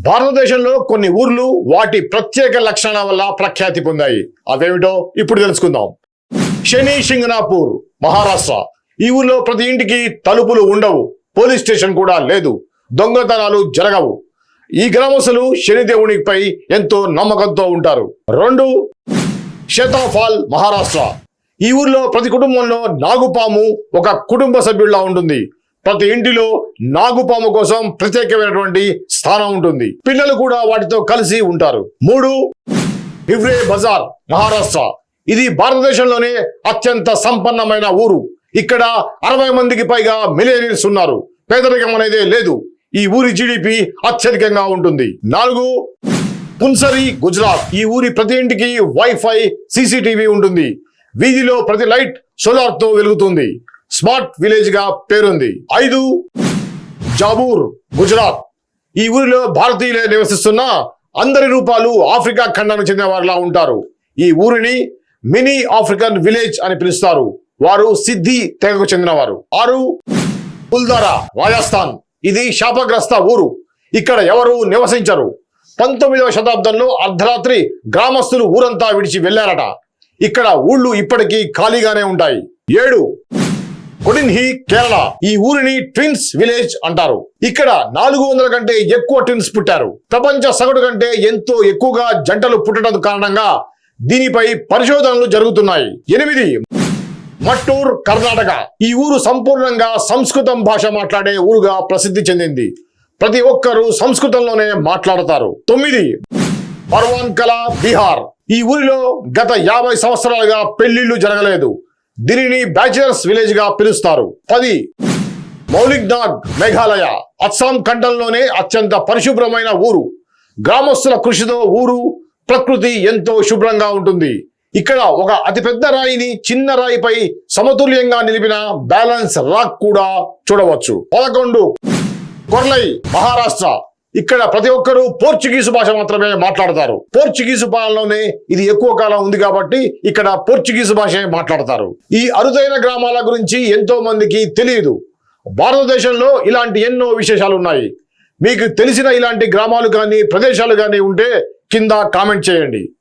భారతదేశంలో కొన్ని ఊర్లు వాటి ప్రత్యేక లక్షణాల వల్ల ప్రఖ్యాతి పొందాయి. అవేమిటో ఇప్పుడు తెలుసుకుందాం. శని సింగనాపూర్ మహారాష్ట్ర. ఈ ఊర్లో ప్రతి ఇంటికి తలుపులు ఉండవు. పోలీస్ స్టేషన్ కూడా లేదు. దొంగతనాలు జరగవు. ఈ గ్రామస్తులు శనిదేవునిపై ఎంతో నమ్మకంతో ఉంటారు. రెండు శతాఫాల్ మహారాష్ట్ర. ఈ ఊర్లో ప్రతి కుటుంబంలో నాగుపాము ఒక కుటుంబ సభ్యుల్లా ఉంటుంది. ప్రతి ఇంటిలో నాగుపాము కోసం ప్రత్యేకమైనటువంటి స్థానం ఉంటుంది. పిల్లలు కూడా వాటితో కలిసి ఉంటారు. మూడు హివ్రే బజార్ మహారాష్ట్ర. ఇది భారతదేశంలోనే అత్యంత సంపన్నమైన ఊరు. ఇక్కడ అరవై మందికి పైగా మిలేనియల్స్ ఉన్నారు. పేదరికం అనేది లేదు. ఈ ఊరి జీడిపి అత్యధికంగా ఉంటుంది. నాలుగు పున్సరి గుజరాత్. ఈ ఊరి ప్రతి ఇంటికి వైఫై సీసీటీవీ ఉంటుంది. వీధిలో ప్రతి లైట్ సోలార్తో వెలుగుతుంది. స్మార్ట్ విలేజ్గా పేరుంది. ఐదు జాబూర్ గుజరాత్. ఈ ఊరిలో భారతీయులే నివసిస్తున్న అందరి రూపాలు ఆఫ్రికా ఖండానికి చెందిన వారిలా ఉంటారు. ఈ ఊరిని మినీ ఆఫ్రికన్ విలేజ్ అని పిలుస్తారు. వారు సిద్ధి తెగకు చెందినవారు. ఆరు పుల్దారా రాజస్థాన్. ఇది శాపగ్రస్త ఊరు. ఇక్కడ ఎవరు నివసించరు. పంతొమ్మిదవ శతాబ్దంలో అర్ధరాత్రి గ్రామస్తులు ఊరంతా విడిచి వెళ్ళారట ఇక్కడ ఊళ్ళు ఇప్పటికీ ఖాళీగానే ఉంటాయి. ఏడు కొడిన్హి కేరళ. ఈ ఊరిని ట్విన్స్ విలేజ్ అంటారు. ఇక్కడ నాలుగు వందల కంటే ఎక్కువ ట్విన్స్ పుట్టారు. ప్రపంచ సగటు కంటే ఎంతో ఎక్కువగా జంటలు పుట్టడం కారణంగా దీనిపై పరిశోధనలు జరుగుతున్నాయి. ఎనిమిది. మట్టూర్ కర్ణాటక. ఈ ఊరు సంపూర్ణంగా సంస్కృతం భాష మాట్లాడే ఊరుగా ప్రసిద్ధి చెందింది. ప్రతి ఒక్కరూ సంస్కృతంలోనే మాట్లాడతారు. తొమ్మిది. పర్వాన్కలా బీహార్. ఈ ఊరిలో గత యాభై సంవత్సరాలుగా పెళ్ళిళ్ళు జరగలేదు. దీనిని బ్యాచిలర్స్ విలేజ్గా పిలుస్తారు. పది. మౌలిక్నాగ్ మేఘాలయ అస్సాం ఖండంలోనే అత్యంత పరిశుభ్రమైన ఊరు. గ్రామస్తుల కృషితో ఊరు ప్రకృతి ఎంతో శుభ్రంగా ఉంటుంది. ఇక్కడ ఒక అతిపెద్ద రాయిని చిన్న రాయిపై సమతుల్యంగా నిలిపిన బ్యాలెన్స్ రాక్ కూడా చూడవచ్చు. పదకొండు. కొర్లై మహారాష్ట్ర. ఇక్కడ ప్రతి ఒక్కరూ పోర్చుగీసు భాష మాత్రమే మాట్లాడతారు. పోర్చుగీసు పాలనలోనే ఇది ఎక్కువ కాలం ఉంది కాబట్టి ఇక్కడ పోర్చుగీసు భాషే మాట్లాడతారు. ఈ అరుదైన గ్రామాల గురించి ఎంతో మందికి తెలియదు. భారతదేశంలో ఇలాంటి ఎన్నో విశేషాలు ఉన్నాయి. మీకు తెలిసిన ఇలాంటి గ్రామాలు కానీ ప్రదేశాలు కానీ ఉంటే కింద కామెంట్ చేయండి.